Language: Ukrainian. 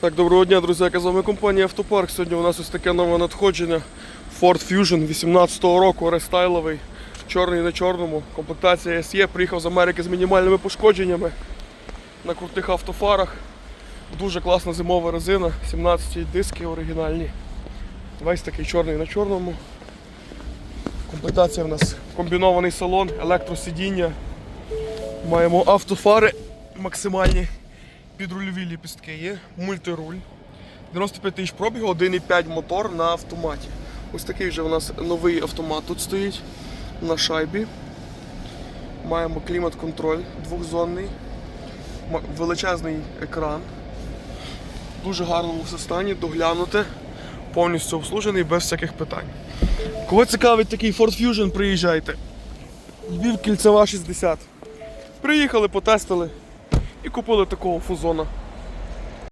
Так, доброго дня, друзі, яка з вами компанія Автопарк. Сьогодні у нас ось таке нове надходження. Ford Fusion 18-го року, рестайловий, чорний на чорному. Комплектація SE, приїхав з Америки з мінімальними пошкодженнями на крутих автофарах. Дуже класна зимова резина, 17 диски оригінальні. Весь такий чорний на чорному. Комплектація в нас комбінований салон, електросидіння. Маємо автофари максимальні підрульові ліпістки є, мультируль. 95 тисяч пробігу, 1,5 мотор на автоматі. Ось такий вже у нас новий автомат тут стоїть на шайбі. Маємо клімат-контроль двохзонний, величезний екран. Дуже гарному стані, доглянути, повністю обслужений без всяких питань. Кого цікавить такий Ford Fusion, приїжджайте. Львів кільцева 60. Приїхали, потестили і купили такого фузона.